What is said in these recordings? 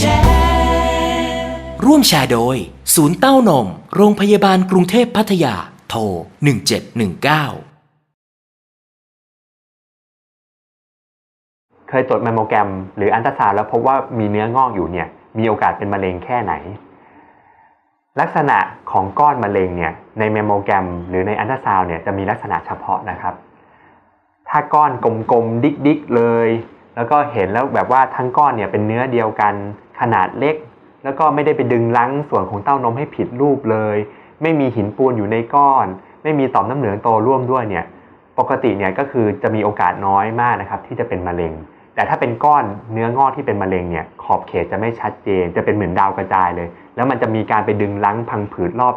แชร์โดย ศูนย์เต้านม โรงพยาบาลกรุงเทพพัทยา โทร 1719 เคยตรวจแมมโมแกรม หรืออันตราซาวด์แล้วพบว่ามีเนื้องอกอยู่เนี่ย มีโอกาสเป็นมะเร็งแค่ไหน ลักษณะของก้อนมะเร็งเนี่ยในแมมโมแกรม หรือในอันตราซาวด์เนี่ยจะมีลักษณะเฉพาะนะครับ ถ้าก้อนกลมๆดิกๆเลย แล้วก็เห็นแล้วแบบว่าทั้งก้อนเนี่ยเป็นเนื้อเดียวกัน ขนาดเล็ก แล้วก็ไม่ได้ไปดึงลังส่วนของเต้านมให้ผิดรูปเลย ไม่มีหินปูนอยู่ในก้อน ไม่มีต่อมน้ำเหลืองโตร่วมด้วยเนี่ยปกติเนี่ยก็คือจะมีโอกาสน้อยมากนะครับที่จะเป็นมะเร็ง แต่ถ้าเป็นก้อนเนื้องอกที่เป็นมะเร็งเนี่ยขอบเขตจะไม่ชัดเจน จะเป็นเหมือนดาวกระจายเลย แล้วมันจะมีการไปดึงลังพังผืดรอบ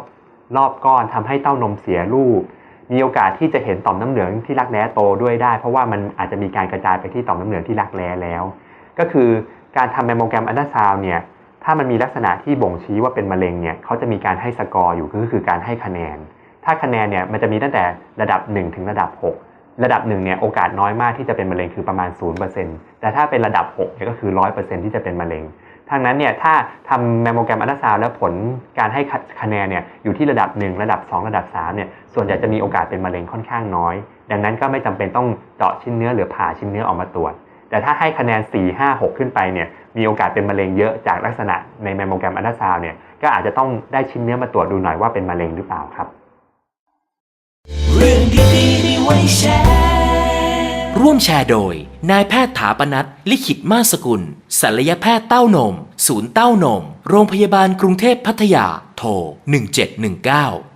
รอบก้อนทำให้เต้านมเสียรูป มีโอกาสที่จะเห็นต่อมน้ำเหลืองที่รักแร้โตด้วยได้ เพราะว่ามันอาจจะมีการกระจายไปที่ต่อมน้ำเหลืองที่รักแร้แล้ว ก็คือการทำแมมโมแกรมอัลตราซาวน์เนี่ยถ้ามันมีลักษณะที่บ่งชี้ว่าเป็นมะเร็งเนี่ยเขาจะมีการให้สกอร์อยู่ก็คือการให้คะแนน ถ้าคะแนนเนี่ยมันจะมีตั้งแต่ระดับ 1 ถึงระดับ 6 ระดับ1เนี่ยโอกาสน้อยมากที่จะเป็นมะเร็งคือประมาณ 0%แต่ถ้าเป็นระดับ6เนี่ยก็คือ 100%ที่จะเป็นมะเร็งทั้งนั้นเนี่ยถ้าทำแมมโมแกรมอัลตราซาวด์แล้วผลการให้คะแนนเนี่ยอยู่ที่ระดับ 1 ระดับ 2 ระดับ3เนี่ยส่วนใหญ่จะมีโอกาสเป็นมะเร็งค่อนข้างน้อย ดังนั้นก็ไม่จำเป็นต้องเจาะชิ้นเนื้อหรือผ่าชิ้นเนื้อออกมาตรวจ แต่ถ้าให้คะแนน 4 5 6 ขึ้นไปเนี่ยมีโอกาสเป็นมะเร็งเยอะจากลักษณะในแมมโมแกรมอัลตราซาวเนี่ยก็อาจจะต้องได้ชิ้นเนื้อมาตรวจดูหน่อยว่าเป็นมะเร็งหรือเปล่าครับ เรื่องดีๆมีไว้แชร์ร่วมแชร์โดย นายแพทย์ถาปนัทลิขิตมาสกุลศัลยแพทย์เต้านม ศูนย์เต้านม โรงพยาบาลกรุงเทพพัทยา โทร 1719